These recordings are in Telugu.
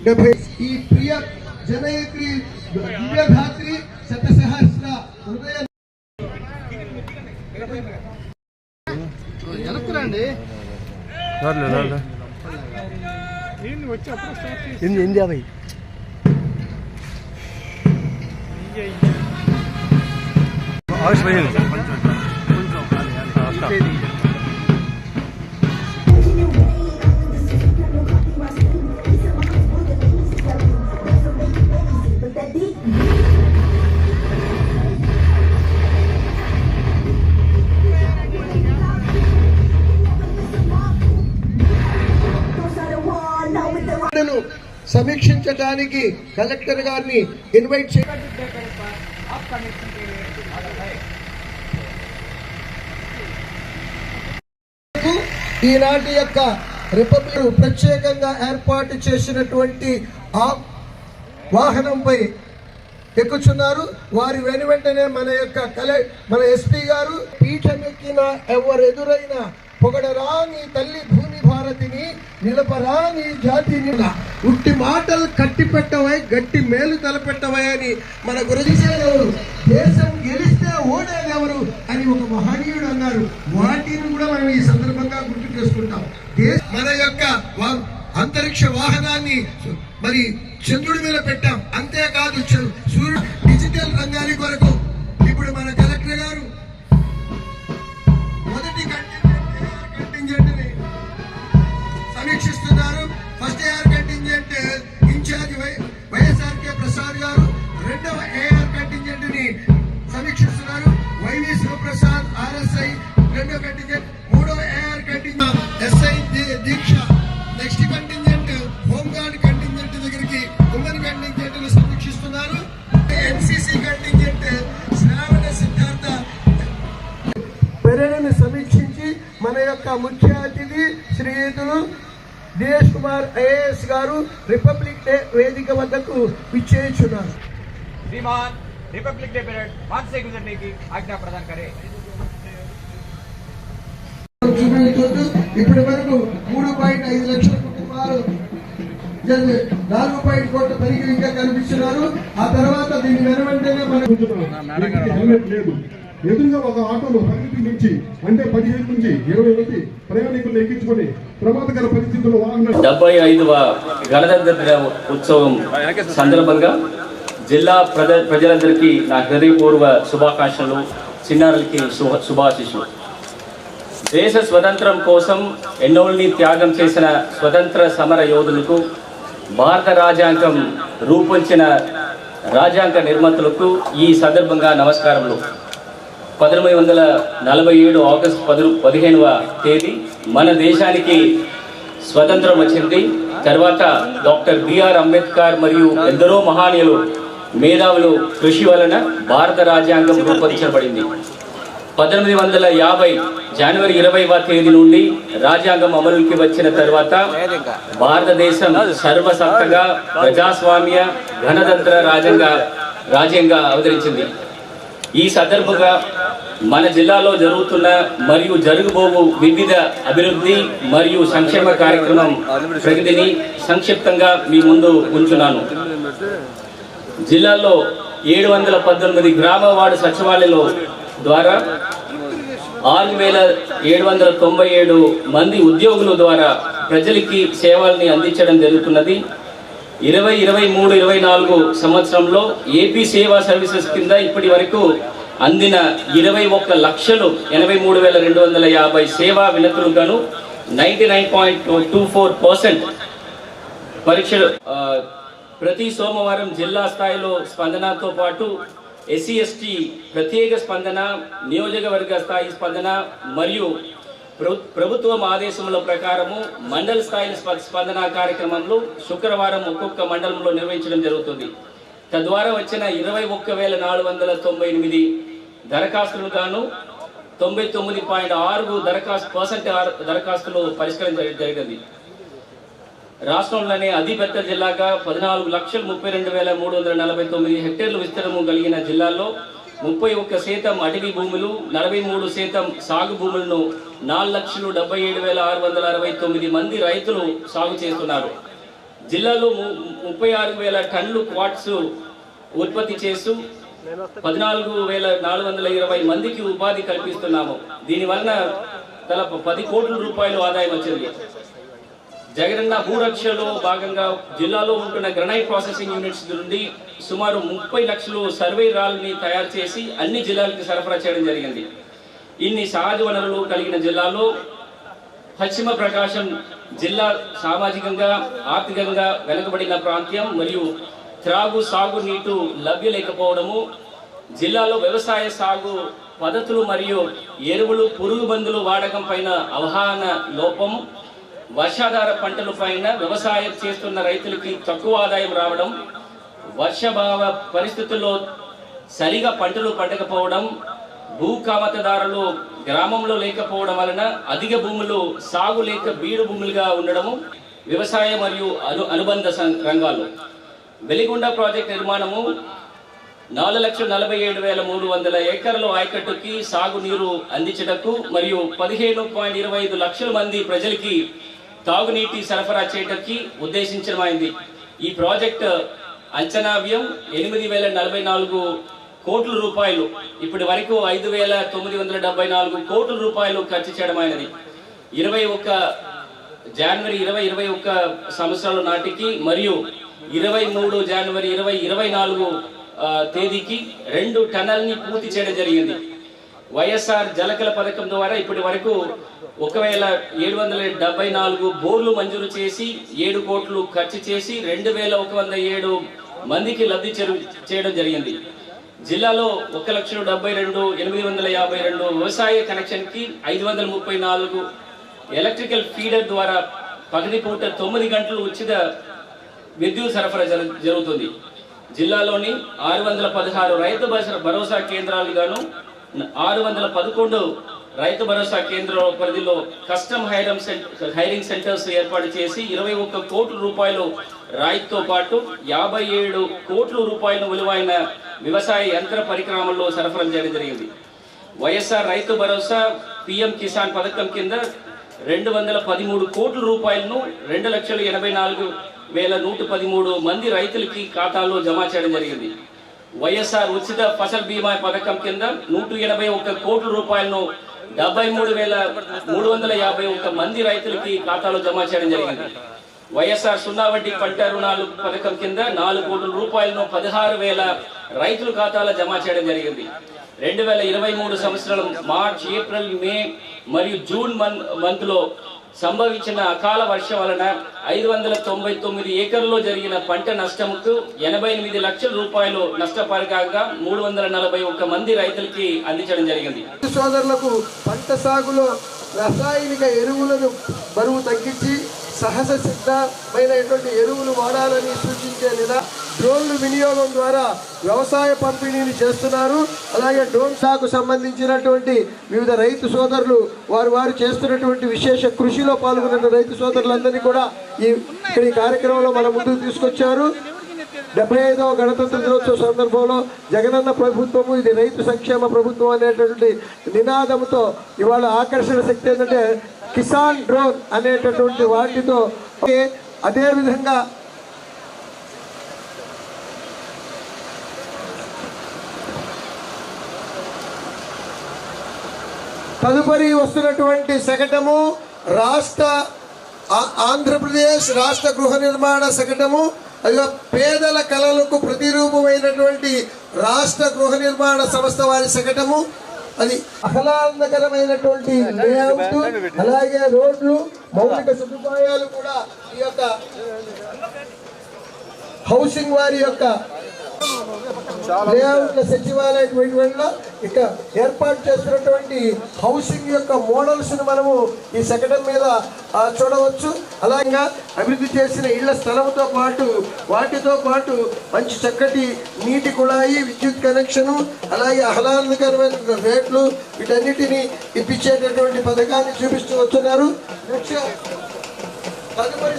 డెబ్బై ఈ ప్రియ జనయత్రి దివ్యధాత్రి శతసహస్ర హృదయ వెనక్కురండి ఎనిమిది యాభై ఆవిష్ కొంచెం సమీక్షించడానికి కలెక్టర్ గారిని ఇన్వైట్ చేయ ఈనాటి యొక్క రిపబ్లిక్ ప్రత్యేకంగా ఏర్పాటు చేసినటువంటి ఆ వాహనంపై ఎక్కుచున్నారు. వారి వెను వెంటనే మన యొక్క కలె మన ఎస్పీ గారు పీఠమెక్కిన ఎవరు ఎదురైనా పొగడరాని తల్లి భూమి భారతిని నిలపరాని జాతిని. ఉట్టి మాటలు కట్టి పెట్టవై గట్టి మేలు తలపెట్టవై అని మన గురజీసేవరు దేశం గెలిస్తే ఓడేదెవరు అని ఒక మహనీయుడు అన్నారు వాటిని కూడా మనం ఈ సందర్భంగా గుర్తు చేసుకుంటాం. మన యొక్క వా- అంతరిక్ష వాహనాన్ని మరి చంద్రుడి మీద పెట్టాం. అంతేకాదు సూర్యుడు డిజిటల్ రంగాని కొరకు రెండవ ఏఆర్ కంటింజెంట్ని సమీక్షిస్తున్నారు. వైవి శివప్రసాద్ ఆర్ఎస్ఐ రెండవ కంటింజెంట్ మూడవ AR contingent SI Deeksha. Next contingent home guard contingent దగ్గరికి ఉమెన్ కంటింజెంట్ని సమీక్షిస్తున్నారు. NCC contingent Shravana Siddhartha. పెరేడ్ని సమీక్షించి మన యొక్క ముఖ్య అతిథి శ్రీయుతులు దినేష్ కుమార్ ఐఏఎస్ గారు రిపబ్లిక్ డే వేదిక వద్దకు విచ్చేయుచున్నారు. श्रीमान रिपब्लिक डे परेड मार्च से गुजरने की आज्ञा प्रदान करें చూపించుకుంటూ ఇప్పటి వరకు మూడు పాయింట్ ఐదు లక్షల కుటుంబాలు జన్- నాలుగు పాయింట్ కోట్ల పనికి ఇంకా కనిపిస్తున్నారు ఆ తర్వాత దీన్ని వెనువెంటనే మనం వ్యక్తికి హెల్మెట్ లేదు ఎదురుగా ఒక ఆటోలో పరిమితి నుంచి అంటే పదిహేను నుంచి ఇరవై మంది ప్రయాణికులను ఎక్కించుకొని ప్రమాదకర పరిస్థితుల్లో వాహనం డెబ్బై ఐదవ గణతంత్ర దిన ఉత్సవం సందర్భంగా జిల్లా ప్రజ ప్రజలందరికీ నా హృదయపూర్వ శుభాకాంక్షలు చిన్నారులకి శుభ శుభాశిషులు దేశ స్వతంత్రం కోసం ఎన్నోల్ని త్యాగం చేసిన స్వతంత్ర సమర యోధులకు భారత రాజ్యాంగం రూపొందించిన రాజ్యాంగ నిర్మాతలకు ఈ సందర్భంగా నమస్కారములు. పంతొమ్మిది వందల నలభై ఏడు ఆగస్టు పది పదిహేనవ తేదీ మన దేశానికి స్వతంత్రం వచ్చింది. తర్వాత డాక్టర్ బిఆర్ అంబేద్కర్ మరియు ఎందరో మహానీయులు మేధావులు కృషి వలన భారత రాజ్యాంగం రూపొందించబడింది. పద్దెనిమిది వందల యాభై జనవరి ఇరవైవ తేదీ నుండి రాజ్యాంగం అమలుకి వచ్చిన తర్వాత భారతదేశం సర్వసత్తగా ప్రజాస్వామ్య గణతంత్ర రాజ్యంగా రాజ్యంగా అవతరించింది. ఈ సందర్భంగా మన జిల్లాలో జరుగుతున్న మరియు జరుగుబోవు వివిధ అభివృద్ధి మరియు సంక్షేమ కార్యక్రమం ప్రగతిని సంక్షిప్తంగా మీ ముందు ఉంచున్నాను. జిల్లాలో ఏడు వందల పద్దెనిమిది గ్రామ వార్డు సచివాలయాల ద్వారా ఆరు వేల ఏడు వందల తొంభై ఏడు మంది ఉద్యోగుల ద్వారా ప్రజలకి సేవల్ని అందించడం జరుగుతున్నది. ఇరవై ఇరవై మూడు ఇరవై నాలుగు సంవత్సరంలో ఏపీ సేవా సర్వీసెస్ కింద ఇప్పటి వరకు అందిన ఇరవై ఒక్క లక్షలు ఎనభై మూడు వేల రెండు వందల యాభై సేవా వినతులు గాను ninety nine point two four percent పరీక్షలు ప్రతి సోమవారం జిల్లా స్థాయిలో స్పందనతో పాటు ఎస్సీ ఎస్టీ ప్రత్యేక స్పందన నియోజకవర్గ స్థాయి స్పందన మరియు ప్రభుత్వం ఆదేశముల ప్రకారము మండల స్థాయి స్ప- స్పందన కార్యక్రమంలో శుక్రవారం ఒక్కొక్క మండలంలో నిర్వహించడం జరుగుతుంది. తద్వారా వచ్చిన ఇరవై ఒక్క వేల నాలుగు వందల తొంభై ఎనిమిది దరఖాస్తులు గాను తొంభై తొమ్మిది పాయింట్ ఆరు దరఖాస్తు పర్సెంట్ దరఖాస్తులు పరిష్కరించడం జరిగింది. రాష్ట్రంలోనే అతిపెద్ద జిల్లాగా పద్నాలుగు లక్షల ముప్పై రెండు వేల మూడు వందల నలభై తొమ్మిది హెక్టేర్లు విస్తీర్ణము కలిగిన జిల్లాలో ముప్పై ఒక్క శాతం అటవీ భూములు నలభై మూడు శాతం సాగు భూములను నాలుగు లక్షలు డెబ్బై ఏడు వేల ఆరు వందల అరవై తొమ్మిది మంది రైతులు సాగు చేస్తున్నారు. జిల్లాలో ము- ముప్పై ఆరు వేల టన్నులు క్వాట్స్ ఉత్పత్తి చేస్తూ పద్నాలుగు వేల నాలుగు వందల ఇరవై మందికి ఉపాధి కల్పిస్తున్నాము. దీనివలన తల పది కోట్ల రూపాయలు ఆదాయం వచ్చింది. జగనన్న భూరక్షలో భాగంగా జిల్లాలో ఉంటున్న గ్రనైట్ ప్రాసెసింగ్ యూనిట్స్ నుండి సుమారు ముప్పై లక్షలు సర్వే రాళ్ళని తయారు చేసి అన్ని జిల్లాలకు సరఫరా చేయడం జరిగింది. ఇన్ని సహజ వనరులు కలిగిన జిల్లాలో పశ్చిమ ప్రకాశం జిల్లా సామాజికంగా ఆర్థికంగా వెనుకబడిన ప్రాంతం మరియు త్రాగు సాగు నీటు లభ్యలేకపోవడము జిల్లాలో వ్యవసాయ సాగు పద్ధతులు మరియు ఎరువులు పురుగు మందులు వాడకం పైన అవగాహన లోపం వర్షాధార పంటల పైన వ్యవసాయం చేస్తున్న రైతులకి తక్కువ ఆదాయం రావడం వర్షభావ పరిస్థితుల్లో సరిగా పంటలు పండకపోవడం భూ కామతదారులు గ్రామంలో లేకపోవడం వలన అధిక భూములు సాగు లేక బీడు భూములుగా ఉండడము వ్యవసాయ మరియు అను అనుబంధ సం- రంగాలు వెలిగొండ ప్రాజెక్ట్ నిర్మాణము నాలుగు లక్షల నలభై ఏడు వేల మూడు వందల ఏకర్ల ఆయకట్టుకి సాగునీరు అందించటకు మరియు పదిహేను పాయింట్ ఇరవై ఐదు లక్షల మంది ప్రజలకి తాగునీటి సరఫరా చేయటానికి ఉద్దేశించడమైంది. ఈ ప్రాజెక్ట్ అంచనా వ్యయం ఎనిమిది వేల నలభై నాలుగు కోట్ల రూపాయలు. ఇప్పటి వరకు ఐదు వేల తొమ్మిది వందల డెబ్బై నాలుగు కోట్ల రూపాయలు ఖర్చు చేయడమైనది. ఇరవై ఒక్క జనవరి ఇరవై ఇరవై ఒక్క సంవత్సరాల నాటికి మరియు ఇరవై మూడు జనవరి ఇరవై ఇరవై నాలుగు తేదీకి రెండు టనల్ని పూర్తి చేయడం జరిగింది. వైఎస్ఆర్ జలకల పథకం ద్వారా ఇప్పటి వరకు ఒక వేల ఏడు వందల డెబ్బై నాలుగు బోర్లు మంజూరు చేసి ఏడు కోట్లు ఖర్చు చేసి రెండు వేల ఒక వంద ఏడు మందికి లబ్ధి చేరు- చేయడం జరిగింది. జిల్లాలో ఒక లక్ష డెబ్బై రెండు ఎనిమిది వందల యాభై రెండు వ్యవసాయ కనెక్షన్కి ఐదు వందల ముప్పై నాలుగు ఎలక్ట్రికల్ ఫీడర్ ద్వారా పగటిపూట తొమ్మిది గంటలు ఉచిత విద్యుత్ సరఫరా జరుగుతుంది. జిల్లాలోని ఆరు వందల పదహారు రైతు భరోసా- భరోసా కేంద్రాలు గాను ఆరు వందల పదకొండు రైతు భరోసా కేంద్ర పరిధిలో custom hiring centre hiring centres ఏర్పాటు చేసి ఇరవై ఒక్క కోట్ల రూపాయలు రాయితో పాటు యాభై ఏడు కోట్ల రూపాయల విలువైన వ్యవసాయ యంత్ర పరికరాలలో సరఫరా చేయడం జరిగింది. వైఎస్ఆర్ రైతు భరోసా పిఎం కిసాన్ పథకం కింద రెండు వందల పదిమూడు కోట్ల రూపాయలను రెండు లక్షల ఎనభై నాలుగు వేల నూట పదిమూడు మంది రైతులకి ఖాతాలో జమ చేయడం జరిగింది. వైఎస్ఆర్ ఉచిత ఫసల్ బీమా పథకం కింద నూట ఎనభై ఒక్క కోట్ల రూపాయలను డెబ్బై మూడు వేల మూడు వందల యాభై ఒక్క మంది రైతులకి ఖాతాలో జమ చేయడం జరిగింది. వైఎస్ఆర్ సున్నా వడ్డీ పంట రుణాలు పథకం కింద నాలుగు కోట్ల రూపాయలను పదహారు వేల రైతుల ఖాతాలో జమ చేయడం జరిగింది. రెండు వేల ఇరవై మూడు సంవత్సరం మార్చ్ ఏప్రిల్ మే మరియు జూన్ మంత్ మంత్లో సంభవించిన అకాల వర్షం వలన ఐదు వందల తొంభై తొమ్మిది ఏకర్లో జరిగిన పంట నష్టముకు ఎనభై ఎనిమిది లక్షల రూపాయలు నష్టపరికంగా మూడు వందల నలభై ఒక్క మంది రైతులకి అందించడం జరిగింది. సోదరులకు పంట సాగులో రసాయనిక ఎరువులను బరువు తగ్గించి సహజ సిద్ధమైనటువంటి ఎరువులు వాడాలని సూచించే డ్రోన్లు వినియోగం ద్వారా వ్యవసాయ పంపిణీని చేస్తున్నారు. అలాగే డ్రోన్ సాగు సంబంధించినటువంటి వివిధ రైతు సోదరులు వారు వారు చేస్తున్నటువంటి విశేష కృషిలో పాల్గొన్న రైతు సోదరులందరినీ కూడా ఈ ఇక్కడ ఈ కార్యక్రమంలో మన ముందుకు తీసుకొచ్చారు. డెబ్బై ఐదవ గణతంత్ర దినోత్సవ సందర్భంలో జగనన్న ప్రభుత్వము ఇది రైతు సంక్షేమ ప్రభుత్వం అనేటటువంటి నినాదంతో ఇవాళ ఆకర్షణ శక్తి ఏంటంటే కిసాన్ డ్రోన్ అనేటటువంటి వాటితో అదేవిధంగా తదుపరి వస్తున్నటువంటి శకటము రాష్ట్ర ఆంధ్రప్రదేశ్ రాష్ట్ర గృహ నిర్మాణ శకటము. అదిగో పేదల కళలకు ప్రతిరూపమైనటువంటి రాష్ట్ర గృహ నిర్మాణ సంస్థ వారి శకటము. అది ఆహ్లాదకరమైనటువంటి లేఅవుట్ అలాగే రోడ్లు మౌలిక సదుపాయాలు కూడా ఈ యొక్క హౌసింగ్ వారి యొక్క లేఅవుట్ల సచివాలయం వల్ల ఇక ఏర్పాటు చేస్తున్నటువంటి హౌసింగ్ యొక్క మోడల్స్ను మనము ఈ శకటం మీద చూడవచ్చు. అలాగే అభివృద్ధి చేసిన ఇళ్ళ స్థలంతో పాటు వాటితో పాటు మంచి చక్కటి నీటి కుళాయి విద్యుత్ కనెక్షను అలాగే ఆహ్లాదకరమైన రేట్లు వీటన్నిటిని ఇప్పించేటటువంటి పథకాన్ని చూపిస్తూ వస్తున్నారు. తదుపరి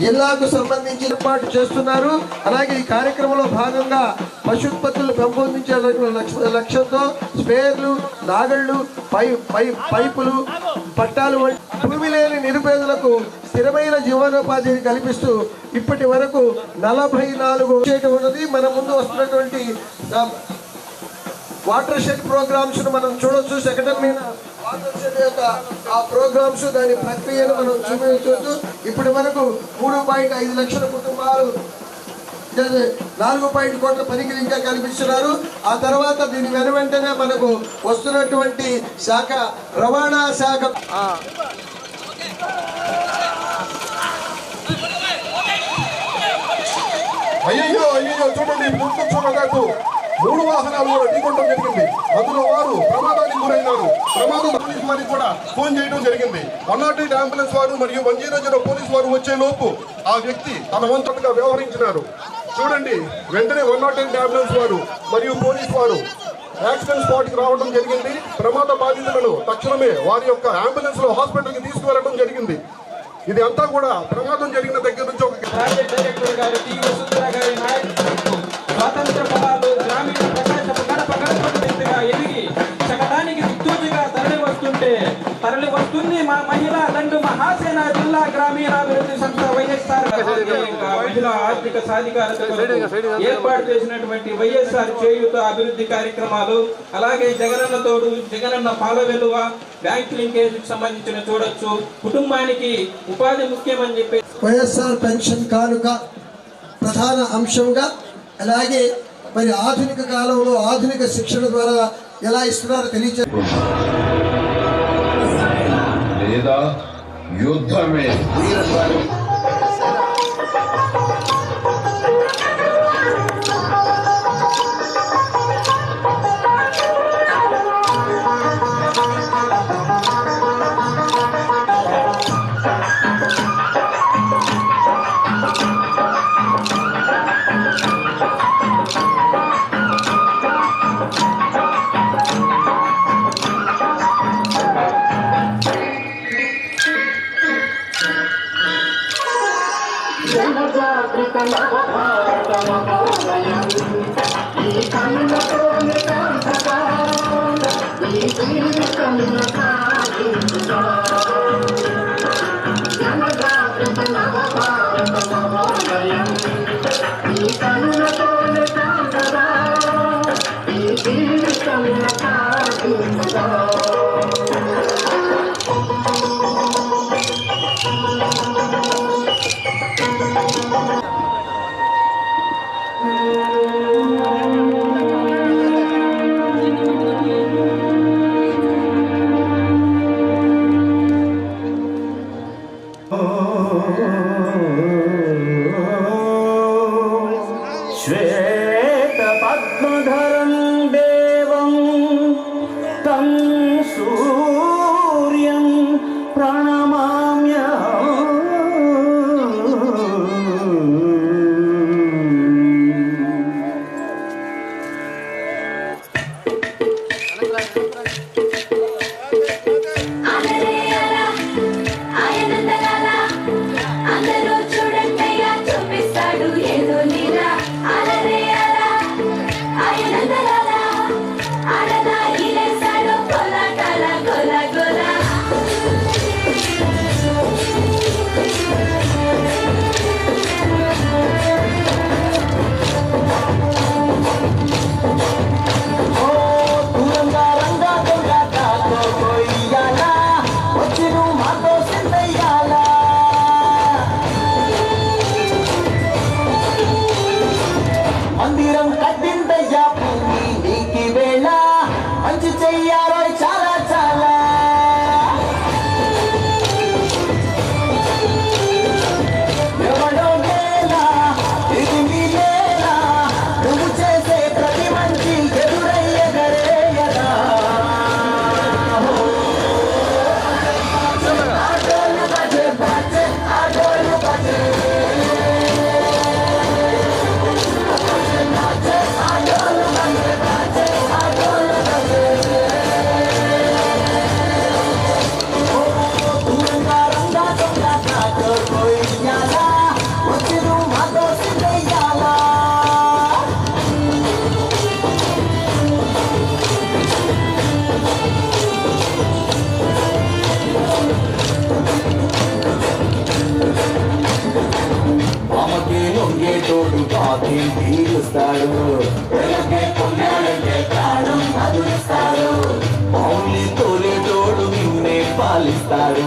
జిల్లాకు సంబంధించి ఏర్పాటు చేస్తున్నారు. అలాగే ఈ కార్యక్రమంలో భాగంగా పశుత్పత్తులు పెంపొందించే లక్ష్యంతో స్పేర్లు నాగళ్ళు పై పై పైపులు పట్టాలు వంటి భూమి లేని నిరుపేదలకు స్థిరమైన జీవనోపాధిని కల్పిస్తూ ఇప్పటి వరకు నలభై నాలుగు ఉన్నది. మన ముందు వస్తున్నటువంటి వాటర్ షెడ్ ప్రోగ్రామ్స్ మనం చూడొచ్చు. సెకండ్ మీద యొక్క ఆ ప్రోగ్రామ్స్ దాని ప్రక్రియను మనం చూపించవచ్చు ఇప్పటి వరకు మూడు పాయింట్ ఐదు లక్షల కుటుంబాలు నాలుగు పాయింట్ కోట్ల పనికి ఇంకా కల్పిస్తున్నారు. ఆ తర్వాత దీని వెను వెంటనే మనకు వస్తున్నటువంటి శాఖ రవాణా శాఖ. అయ్యయ్యో అయ్యయ్యో చూడండి ముందు మూడు వాహనాలు కూడా ఢీకొనడం జరిగింది. అందులో వారు ప్రమాదానికి గురైనారు. ప్రమాదం పోలీసు వారికి కూడా ఫోన్ చేయడం జరిగింది. వన్ నాట్ ఎయిట్ అంబులెన్స్ వారు మరియు వన్ జీరో జీరో పోలీసు వారు వచ్చే లోపు ఆ వ్యక్తి తన వంతుగా వ్యవహరించినారు. చూడండి వెంటనే వన్ నాట్ ఎయిట్ అంబులెన్స్ వారు మరియు పోలీసు వారు యాక్సిడెంట్ స్పాట్కి రావడం జరిగింది. ప్రమాద బాధితులను తక్షణమే వారి యొక్క అంబులెన్స్లో హాస్పిటల్ తీసుకువెళ్ళడం జరిగింది. ఇది అంతా కూడా ప్రమాదం జరిగిన దగ్గర నుంచి ఒక స్వాతంత్ర ఫలాలు గ్రామీణ ప్రకాశపు గడప వ్యక్తిగా ఎదిగి శకటానికి దిక్సూచిగా తరలి వస్తుంటే తరలి వస్తుంది మా మహిళా దండు మహాసేన జిల్లా గ్రామీణాభివృద్ధి సంస్థ వైఎస్ఆర్ మహిళా ఆర్థిక సాధికారత ఏర్పాటు చేసినటువంటి వైఎస్ఆర్ చేయూత అభివృద్ధి కార్యక్రమాలు అలాగే జగనన్న తోడు జగనన్న పాల వెలువ బ్యాంక్ లింకేజ్ సంబంధించిన చూడొచ్చు. కుటుంబానికి ఉపాధి ముఖ్యమని చెప్పి వైఎస్ఆర్ పెన్షన్ కానుక ప్రధాన అంశంగా అలాగే మరి ఆధునిక కాలంలో ఆధునిక శిక్షణ ద్వారా ఎలా ఇస్తున్నారో తెలియజే లేదా యుద్ధమే. మౌలి తోలేటోడు నిన్నే పాలిస్తాడు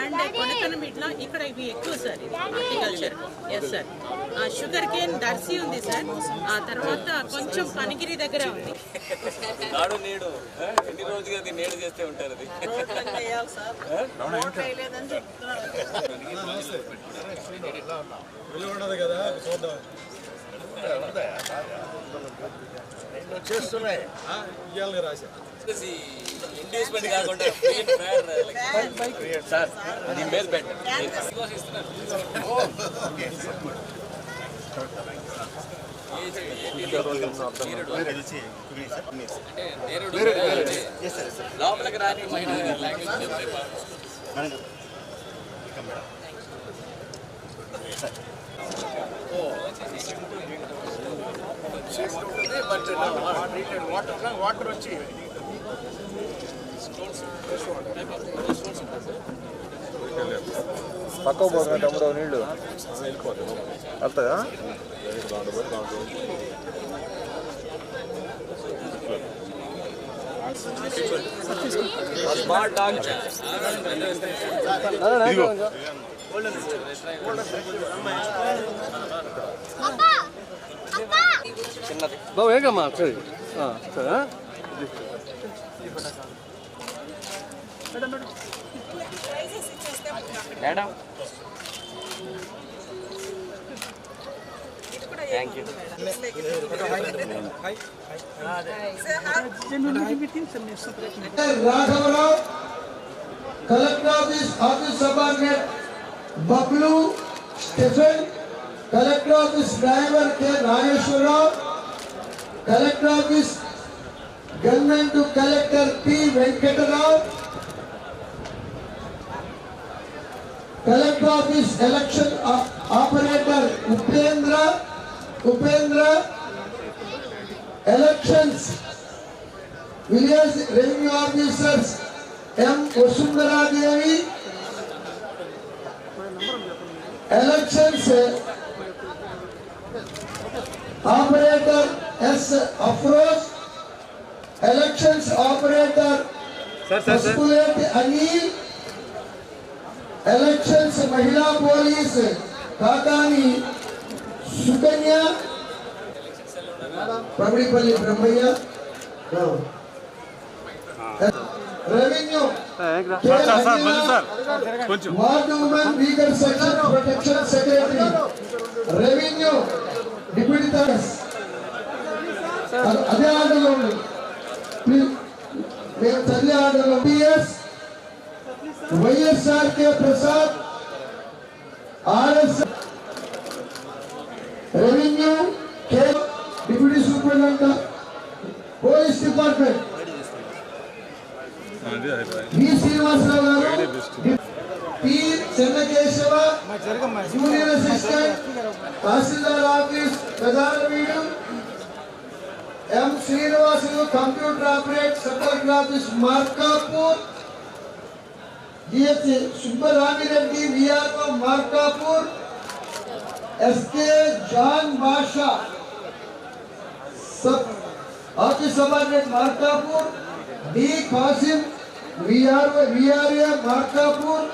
అండ్ కొనకనమిట్ల ఇక్కడ ఇవి ఎక్కువ sir horticulture. Yes sir sugar cane Darsi ఉంది సార్. ఆ తర్వాత కొంచెం కనిగిరి దగ్గర ఉంది. నాడు నేడు? ఎన్ని రోజుగా అది నేడు చేస్తే ఉంటారు అది? ఇండ్యూస్మెంట్ కాకుండా free and fair, like- sir అది మీద బెట్ లోపలికి రాని మహిళ వాటర్ వాటర్ వచ్చి పక్క పోతున్నా తమ్ముడు నీళ్ళు. డాగ్ బాబు ఏకమ్మా సరే ఆ, సరే? మేడం థ్యాంక్ యూ రాఘవరావు collector office office subordinate Bablu Stephen collector office driver K Nageswararao collector office gunmen to collector P Venkatarao collector office election operator Upendra Upendra elections village revenue officers M Vasundharadevi elections operator S Afroz elections operator Pasupuleti Anil elections మహిళా police Kakani Sukanya Pamidipalli Brahmaiah revenue ward women weaker section protection secretary revenue deputy Thurs అదే ఆర్డర్లో ఉంది ప్లీజ్ మేము చదివే ఆర్డర్లో PS YSR K Prasad RS revenue K deputy superintendent police department V Srinivasarao గారు P Chennakesava junior assistant tahsildar office Pradhanaveedu M Srinivasulu computer operate sub collector office Markapur GH Subbaramireddy VRO Markapur SK John Basha sub office subordinate Markapur D Kasim VRO VRA Markapur